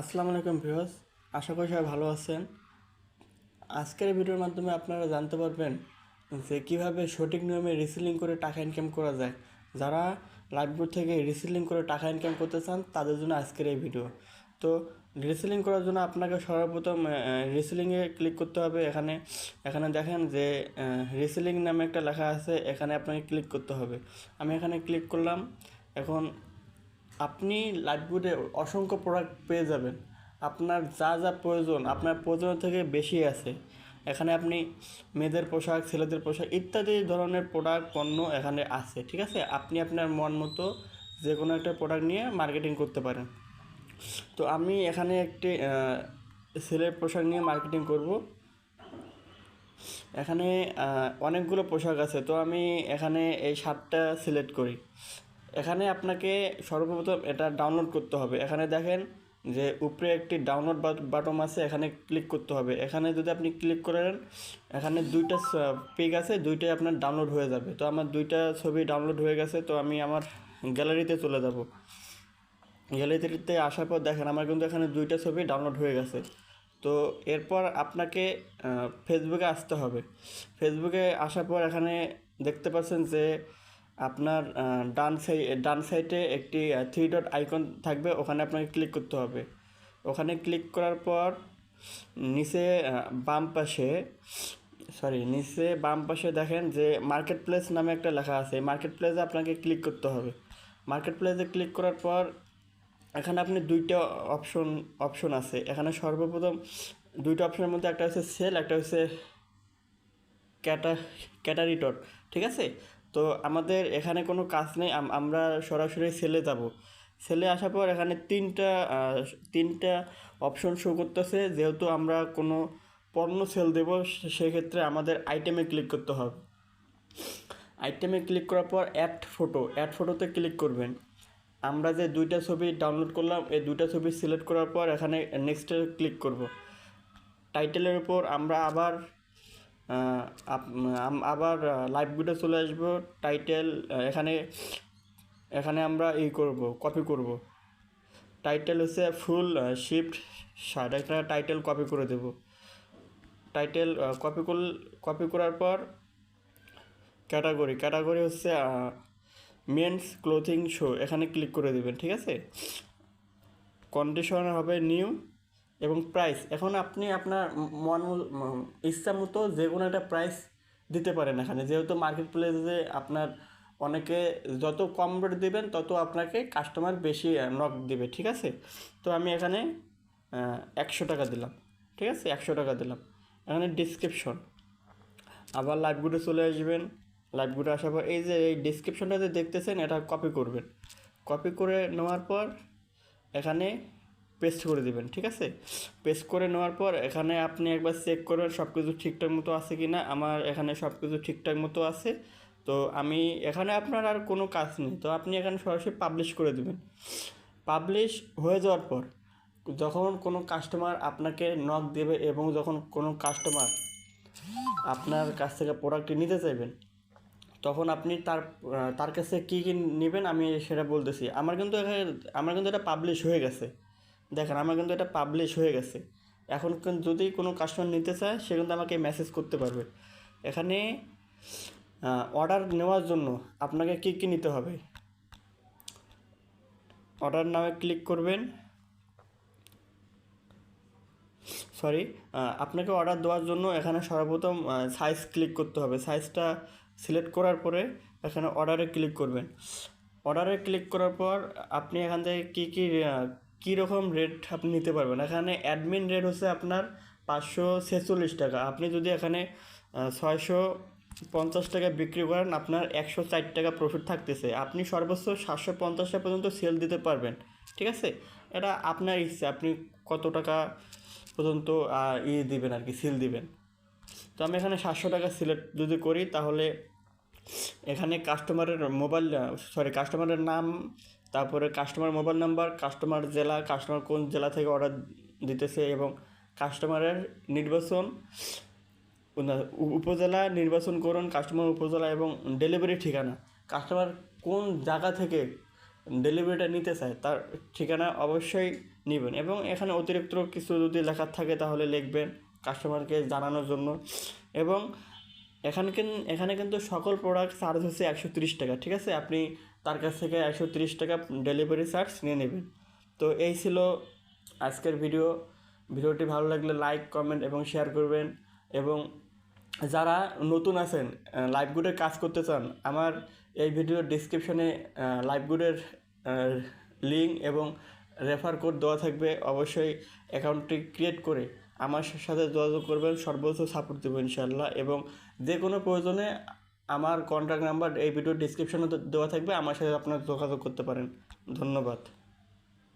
আসসালামু আলাইকুম ভিউয়ার্স, আশা করি সবাই ভালো আছেন। আজকের ভিডিওর মাধ্যমে আপনারা জানতে পারবেন যে কীভাবে সঠিক নিয়মে রিসেলিং করে টাকা ইনকাম করা যায়। যারা লাইভবোর্ড থেকে রিসেলিং করে টাকা ইনকাম করতে চান, তাদের জন্য আজকের এই ভিডিও। তো রিসেলিং করার জন্য আপনাকে সর্বপ্রথম রিসেলিংয়ে ক্লিক করতে হবে। এখানে এখানে দেখেন যে রিসেলিং নামে একটা লেখা আছে, এখানে আপনাকে ক্লিক করতে হবে। আমি এখানে ক্লিক করলাম। এখন আপনি লাইফগুডে অসংখ্য প্রোডাক্ট পেয়ে যাবেন। আপনার যা যা প্রয়োজন, আপনার প্রয়োজন থেকে বেশি আছে। এখানে আপনি মেয়েদের পোশাক, ছেলেদের পোশাক ইত্যাদি ধরনের প্রোডাক্ট পণ্য এখানে আছে, ঠিক আছে? আপনি আপনার মন মতো যে কোনো একটা প্রোডাক্ট নিয়ে মার্কেটিং করতে পারেন। তো আমি এখানে একটি ছেলের পোশাক নিয়ে মার্কেটিং করব। এখানে অনেকগুলো পোশাক আছে। তো আমি এখানে এই শার্টটা সিলেক্ট করি। এখানে আপনাকে সর্বপ্রথম এটা ডাউনলোড করতে হবে। এখানে দেখেন যে উপরে একটি ডাউনলোড বাটন আছে, এখানে ক্লিক করতে হবে। এখানে যদি আপনি ক্লিক করেন, এখানে দুইটা পেজ আছে, দুইটাই আপনার ডাউনলোড হয়ে যাবে। তো আমার দুইটা ছবি ডাউনলোড হয়ে গেছে, তো আমি আমার গ্যালারিতে চলে যাব। গ্যালারিতে আসার পর দেখেন আমার কিন্তু এখানে দুইটা ছবি ডাউনলোড হয়ে গেছে। তো এরপর আপনাকে ফেসবুকে আসতে হবে। ফেসবুকে আসার পর এখানে দেখতে পাচ্ছেন যে আপনার ডান সাই, ডান সাইডে একটি থ্রি ডট আইকন থাকবে, ওখানে আপনাকে ক্লিক করতে হবে। ওখানে ক্লিক করার পর, নিচে বাম পাশে সরি নিচে বাম পাশে দেখেন যে মার্কেট প্লেস নামে একটা লেখা আছে মার্কেট প্লেসে আপনাকে ক্লিক করতে হবে। মার্কেট প্লেসে ক্লিক করার পর, এখানে আপনি দুইটা অপশন অপশন আছে। এখানে সর্বপ্রথম দুইটা অপশনের মধ্যে একটা হচ্ছে সেল একটা হচ্ছে ক্যাটা ক্যাটারিটর ঠিক আছে? তো আমাদের এখানে কোনো কাজ নেই আমরা সরাসরি সেলে যাব। সেলে আসার পর এখানে তিনটা তিনটা অপশন শো করতেছে। যেহেতু আমরা কোনো পণ্য সেল দেবো সেক্ষেত্রে আমাদের আইটেমে ক্লিক করতে হবে। আইটেমে ক্লিক করার পর অ্যাড ফটো অ্যাড ফটোতে ক্লিক করবেন। আমরা যে দুইটা ছবি ডাউনলোড করলাম, এই দুইটা ছবি সিলেক্ট করার পর এখানে নেক্সটে ক্লিক করব। টাইটেলের উপর আমরা আবার আবার লাইভগুলো চলে আসব টাইটেল এখানে এখানে আমরা এই করব কপি করব। টাইটেল হচ্ছে ফুল শিফট শার্ট একটা টাইটেল কপি করে দেব। টাইটেল কপি কর কপি করার পর ক্যাটাগরি ক্যাটাগরি হচ্ছে মেন্স ক্লোথিং শো এখানে ক্লিক করে দেবেন, ঠিক আছে? কন্ডিশন হবে নিউ এবং প্রাইস এখন আপনি আপনার মন ইচ্ছা মতো যে কোনো একটা প্রাইস দিতে পারেন এখানে। যেহেতু মার্কেট প্লেসে আপনার অনেকে যত কম রেট দেবেন, তত আপনাকে কাস্টমার বেশি নক দেবে, ঠিক আছে? তো আমি এখানে একশো টাকা দিলাম, ঠিক আছে? একশো টাকা দিলাম। এখানে ডিসক্রিপশন আবার লাইভগুলো চলে আসবেন। লাইভগুলো আসার পর এই যে, এই ডিসক্রিপশনটা যে দেখতেছেন, এটা কপি করবেন। কপি করে নেওয়ার পর এখানে পেস্ট করে দিবেন, ঠিক আছে? পেস্ট করে নেওয়ার পর এখানে আপনি একবার চেক করবেন সব কিছু ঠিকঠাক মতো আছে কি না আমার এখানে সব কিছু ঠিকঠাক মতো আছে। তো আমি এখানে আপনার আর কোনো কাজ নেই। তো আপনি এখানে সরাসরি পাবলিশ করে দিবেন। পাবলিশ হয়ে যাওয়ার পর যখন কোনো কাস্টমার আপনাকে নক দেবে এবং যখন কোনো কাস্টমার আপনার কাছ থেকে প্রোডাক্টটি নিতে চাইবেন, তখন আপনি তার তার কাছে কী কী নেবেন আমি সেটা বলতেছি। আমার কিন্তু এখানে, আমার কিন্তু এটা পাবলিশ হয়ে গেছে। দেখেন, আমার কিন্তু এটা পাবলিশ হয়ে গেছে। এখন যদি কোনো কাস্টমার নিতে চায়, সে কিন্তু আমাকে মেসেজ করতে পারবে। এখানে অর্ডার নেওয়ার জন্য আপনাকে কী কী নিতে হবে? অর্ডার নামে ক্লিক করবেন। সরি আপনাকে অর্ডার দেওয়ার জন্য এখানে সর্বপ্রথম সাইজ ক্লিক করতে হবে। সাইজটা সিলেক্ট করার পরে এখানে অর্ডারে ক্লিক করবেন। অর্ডারে ক্লিক করার পর আপনি এখান থেকে কী কী কী রকম রেট আপনি নিতে পারবেন? এখানে অ্যাডমিন রেট হচ্ছে আপনার পাঁচশো ছেচল্লিশ টাকা। আপনি যদি এখানে ছয়শো পঞ্চাশ টাকা বিক্রি করেন আপনার একশো চার টাকা প্রফিট থাকতেছে। আপনি সর্বোচ্চ সাতশো পঞ্চাশ টাকা পর্যন্ত সেল দিতে পারবেন। ঠিক আছে? এটা আপনার ইচ্ছে। আপনি কত টাকা পর্যন্ত আহ, ই দিবেন আর কি সিল দিবেন। তো আমি এখানে সাতশো টাকা সিলেক্ট যদি করি তাহলে এখানে কাস্টমারের মোবাইল সরি কাস্টমারের নাম, তারপরে কাস্টমার মোবাইল নাম্বার কাস্টমার জেলা কাস্টমার কোন জেলা থেকে অর্ডার দিতেছে এবং কাস্টমারের নির্বাচন, উপজেলা নির্বাচন করুন কাস্টমার উপজেলা এবং ডেলিভারি ঠিকানা। কাস্টমার কোন জায়গা থেকে ডেলিভারিটা নিতে চায় তার ঠিকানা অবশ্যই নেবেন এবং এখানে অতিরিক্ত কিছু যদি লেখার থাকে তাহলে লিখবেন কাস্টমারকে জানানোর জন্য এবং এখানে এখানে কিন্তু সকল প্রোডাক্ট চার্জ হচ্ছে একশো তিরিশ টাকা, ঠিক আছে? আপনি তার কাছ থেকে একশো তিরিশ টাকা ডেলিভারি চার্জ নিয়ে নেবেন। তো এই ছিল আজকের ভিডিও ভিডিওটি ভালো লাগলে লাইক কমেন্ট এবং শেয়ার করবেন। এবং যারা নতুন আছেন লাইভগুডের কাজ করতে চান, আমার এই ভিডিওর ডিসক্রিপশনে লাইভগুডের লিঙ্ক এবং রেফার কোড দেওয়া থাকবে। অবশ্যই অ্যাকাউন্টটি ক্রিয়েট করে আমার সাথে যোগাযোগ করবেন, সর্বোচ্চ সাপোর্ট দেবো ইনশাল্লাহ এবং যে কোনো প্রয়োজনে আমার কন্ট্যাক্ট নাম্বার এই ভিডিও ডিসক্রিপশনে দেওয়া থাকবে, আমার সাথে আপনারা যোগাযোগ করতে পারেন। ধন্যবাদ।